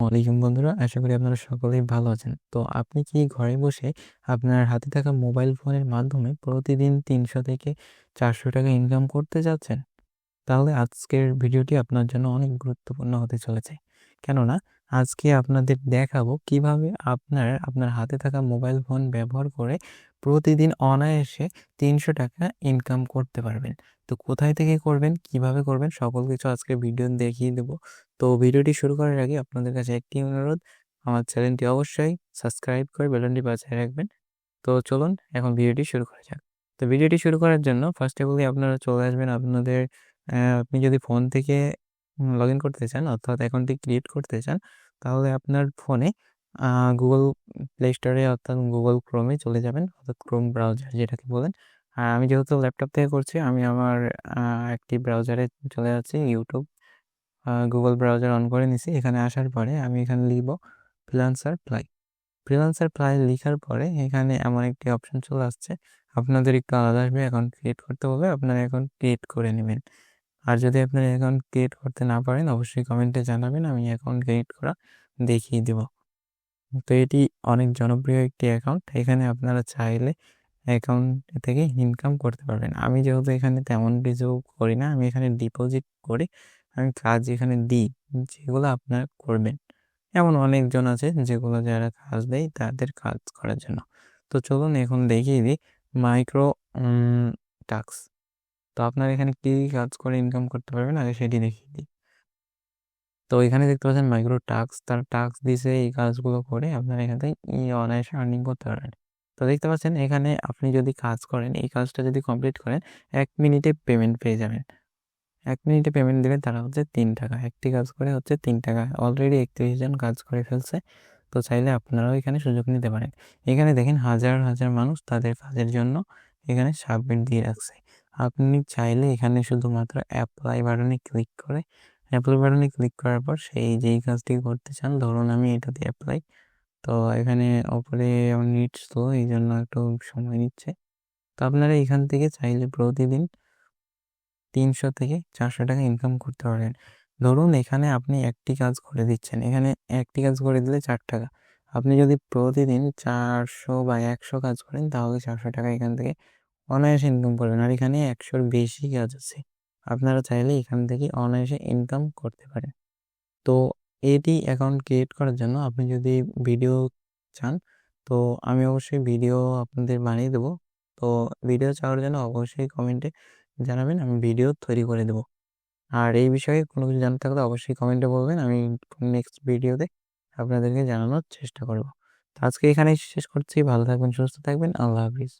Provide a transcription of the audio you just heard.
ওয়ালাইকুম বন্ধুরা, আশা করি আপনারা সকলেই ভালো আছেন। তো আপনি কি ঘরে বসে আপনার হাতে থাকা মোবাইল ফোনের মাধ্যমে প্রতিদিন তিনশো থেকে চারশো টাকা ইনকাম করতে যাচ্ছেন? তাহলে আজকের ভিডিওটি আপনার জন্য অনেক গুরুত্বপূর্ণ হতে চলেছে। কেননা আজকে আপনাদের দেখাবো কীভাবে আপনার আপনার হাতে থাকা মোবাইল ফোন ব্যবহার করে প্রতিদিন অনায়াসে তিনশো টাকা ইনকাম করতে পারবেন। তো কোথায় থেকে করবেন, কীভাবে করবেন, সকল কিছু আজকে ভিডিও দেখিয়ে দেবো। তো ভিডিওটি শুরু করার আগে আপনাদের কাছে একটি অনুরোধ, আমার চ্যানেলটি অবশ্যই সাবস্ক্রাইব করে বেলনটি বাজায় রাখবেন। তো চলুন এখন ভিডিওটি শুরু করা যাক। তো ভিডিওটি শুরু করার জন্য ফার্স্ট অফ আপনারা চলে আসবেন। আপনাদের আপনি যদি ফোন থেকে লগ ইন করতে চান অর্থাৎ অ্যাকাউন্টটি ক্রিয়েট করতে চান, তাহলে আপনার ফোনে গুগল প্লে স্টোরে অর্থাৎ গুগল ক্রোমে চলে যাবেন, অর্থাৎ ক্রোম ব্রাউজার যেটাকে বলেন। আর আমি যেহেতু ল্যাপটপ থেকে করছি, আমি আমার একটি ব্রাউজারে চলে যাচ্ছি ইউটিউব গুগল ব্রাউজার অন করে নিছি, এখানে আসার পরে আমি এখানে লিখব ফ্রিলান্সার প্লাই ফ্রিলান্সার প্লাই লেখার পরে এখানে এমন একটি অপশন চলে আসছে, আপনাদের একটু আলাদা আসবে অ্যাকাউন্ট ক্রিয়েট করতে হবে, আপনার অ্যাকাউন্ট ক্রিয়েট করে নেবেন। আর যদি আপনার অ্যাকাউন্ট ক্রিয়েট করতে না পারেন, অবশ্যই কমেন্টে জানাবেন, আমি অ্যাকাউন্ট ক্রিয়েট করা দেখিয়ে দেব। তো এটি অনেক জনপ্রিয় একটি অ্যাকাউন্ট এখানে আপনারা চাইলে অ্যাকাউন্ট থেকে ইনকাম করতে পারবেন। আমি যেহেতু এখানে তেমন কিছু করি না, আমি এখানে ডিপোজিট করি, আমি কাজ এখানে দিই, যেগুলো আপনারা করবেন। এমন অনেকজন আছে যেগুলো যারা কাজ দেয়, তাদের কাজ করার জন্য। তো চলুন এখন দেখিয়ে দিই মাইক্রো টাক্স তো আপনার এখানে কী কাজ করে ইনকাম করতে পারবেন? আগে সেটি দেখিয়ে তো এখানে দেখতে পাচ্ছেন মাইক্রো টাক্স তার টাক্স দিছে এই কাজগুলো করে আপনার এখান থেকে অনায়াসে আর্নিং করতে পারবেন। তো দেখতে পাচ্ছেন এখানে আপনি যদি কাজ করেন, এই কাজটা যদি কমপ্লিট করেন, এক মিনিটে পেমেন্ট পেয়ে যাবেন। এক মিনিটে পেমেন্ট দিলে তারা হচ্ছে তিন টাকা, একটি কাজ করে হচ্ছে তিন টাকা। অলরেডি একত্রিশ জন কাজ করে ফেলছে, তো চাইলে আপনারাও এখানে সুযোগ নিতে পারেন। এখানে দেখেন হাজার হাজার মানুষ তাদের কাজের জন্য এখানে সাবমিট দিয়ে রাখছে। আপনি চাইলে এখানে শুধুমাত্র অ্যাপ্লাই বাটনে ক্লিক করে অ্যাপ্লাই বাটনে ক্লিক করার পর সেই যেই কাজটি করতে চান, ধরুন আমি এটাতে অ্যাপ্লাই তো এখানে ওপরে নিট স্লো এই জন্য একটু সময় নিচ্ছে। তো আপনারা এখান থেকে চাইলে প্রতিদিন তিনশো থেকে চারশো টাকা ইনকাম করতে পারেন ধরুন এখানে আপনি একটি কাজ করে দিচ্ছেন, এখানে একটি কাজ করে দিলে চার টাকা। আপনি যদি প্রতিদিন চারশো বা একশো কাজ করেন, তাহলে চারশো টাকা এখান থেকে অনায়াসে ইনকাম করবেন। আর এখানে একশোর বেশি কাজ আছে। আপনারা চাইলে এখান থেকে অনায়াসে ইনকাম করতে পারেন। তো এটি অ্যাকাউন্ট ক্রিয়েট করার জন্য আপনি যদি ভিডিও চান, তো আমি অবশ্যই ভিডিও আপনাদের বানিয়ে দেবো। তো ভিডিও চাওয়ার জন্য অবশ্যই কমেন্টে জানাবেন, আমি ভিডিও তৈরি করে দেবো। আর এই বিষয়ে কোনো কিছু জানতে থাকলে অবশ্যই কমেন্টে বলবেন, আমি নেক্সট ভিডিওতে আপনাদেরকে জানানোর চেষ্টা করব। তো আজকে এখানেই শেষ করছি। ভালো থাকবেন, সুস্থ থাকবেন। আল্লাহ হাফিজ।